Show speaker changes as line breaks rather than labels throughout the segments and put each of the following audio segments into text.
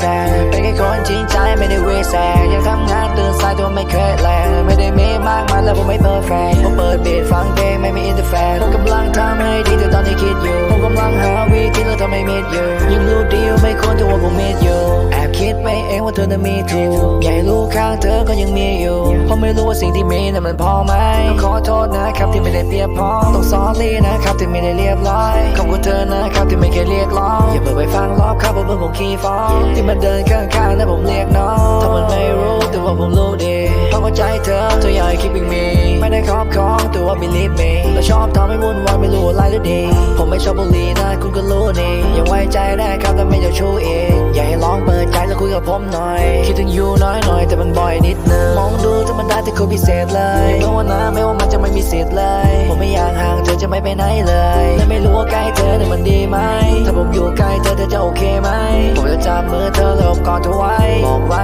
ษเป็นแค่คนจริงใจไม่ได้เวแสยังทำงานตื่นสายตัวไม่เคยแลไม่ได้มีมากมายแล้วผมไม่เพอร์เฟกผมเปิดเบสฟังเพลงไม่มีอินเตอร์แฟนผมกำลังทำให้ดีแต่ตอนนี้คิดอยู่ผมกำลังหาวิธีแล้วทำให้มิดอยู่ยังรู้ดี เองว่าเธอน่ะมีถูกอยากให้รู้ข้างเธอก็ยังมีอยู่ผมไม่รู้ว่าสิ่งที่มีนั้นมันพอไหมต้องขอโทษนะครับที่ไม่ได้เพียบพร้อมต้องสอรี่นะครับที่ไม่ได้เรียบร้อยขอบคุณเธอนะครับที่ไม่เคยเรียกร้องอย่าเปิดไปฟังรอบครับว่าเพื่อนผมขี้ฟ้องที่มันเดินข้างๆแล้วผมเรียกน้องถ้ามันไม่รู้แต่ว่าผมรู้ดีเพราะว่าใจเธอเธออยากให้ keeping me ไม่ได้ครอบครองแต่ว่า believe me และชอบทำให้วุ่นวายไม่รู้อะไรหรือดี ผมไม่ชอบบุหรี่ คุณก็รู้นี่ยังไว้ใจได้ครับแต่ไม่เจะชู้เองอยากให้ลองเปิดใจแล้วคุยกับผมหน่อย คิดถึงอยู่น้อยหน่อยแต่มันบ่อยนิดนึงมองดูธรรมดาแต่คุณพิเศษเลยเพราะว่านะไม่ว่ามันจะไม่มีสิทธิ์เลย ผมไม่อยากห่างเธอจะไม่ไปไหนเลยและไม่รู้ว่าใกล้เธอเนี่ยมันดีไหมถ้าผมอยู่ใกล้เธอเธอจะโอเคไหมผมจะจับมือเธอแล้วกอดเธอไว้บอกวัน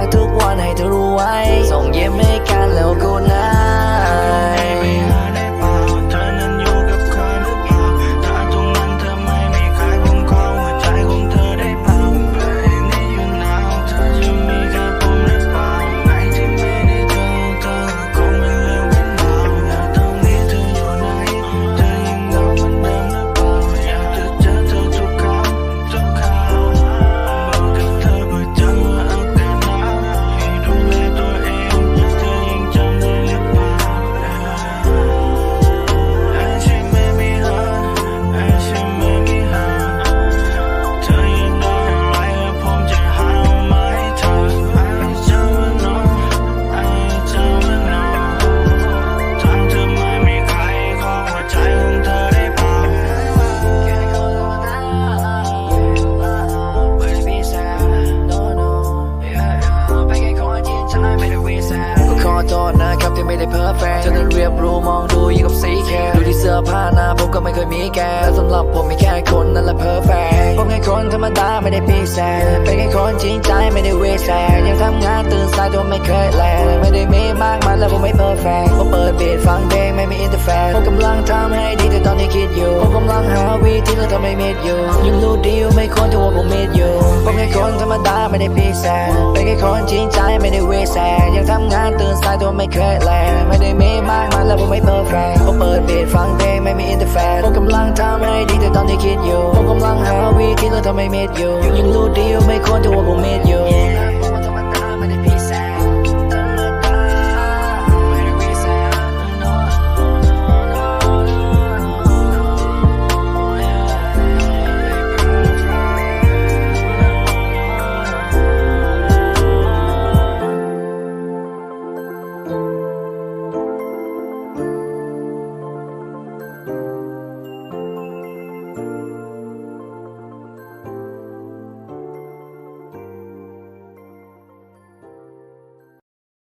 โทษนะครับที่ไม่ได้เพอร์เฟกเธอนั้นเรียบรู้มองดูยิ่งกับสีแค่ดูที่เสื้อผ้าหน้าผมก็ไม่เคยมีแกแต่สำหรับผมมีแค่คนนั่นแหละเพอร์เฟกผมแค่คนธรรมดาไม่ได้พิเศษเป็นแค่คนจริงใจไม่ได้เวแสยังทำงานตื่นายตัวไม่เคยแลไม่ได้มีมากมายแล้วผมไม่เพอร์เฟกผมเปิดเบสฟังเพลงไม่มีอินเตอร์แฟนผมกำลังทำให้ดีแต่ตอนนี้คิดอยู่ผมกำลังหาวิธีแล้วทำให้มิดอยู่ยังรู้ดีว่าไม่ควรจะว่าผมมิดอยู่ผมแค่คนธรรมดาไม่ได้พิเศษเป็นแค่คนจริงใจไม่ได้เวแสยังทำงานตื่นสายตัวไม่เคยแลไม่ได้มีมากมายแล้วผมไม่เพอร์เฟกผมเปิดเบสฟังเพลงไม่มีอินเตอร์แฟนผมกำลังทำให้ดีแต่ตอนที่คิดอยู่ผมกำลังหาวิธีแล้วทำให้มิดอยู่ยังรู้ดีว่าไม่ควรจะว่าผมมิดอยู่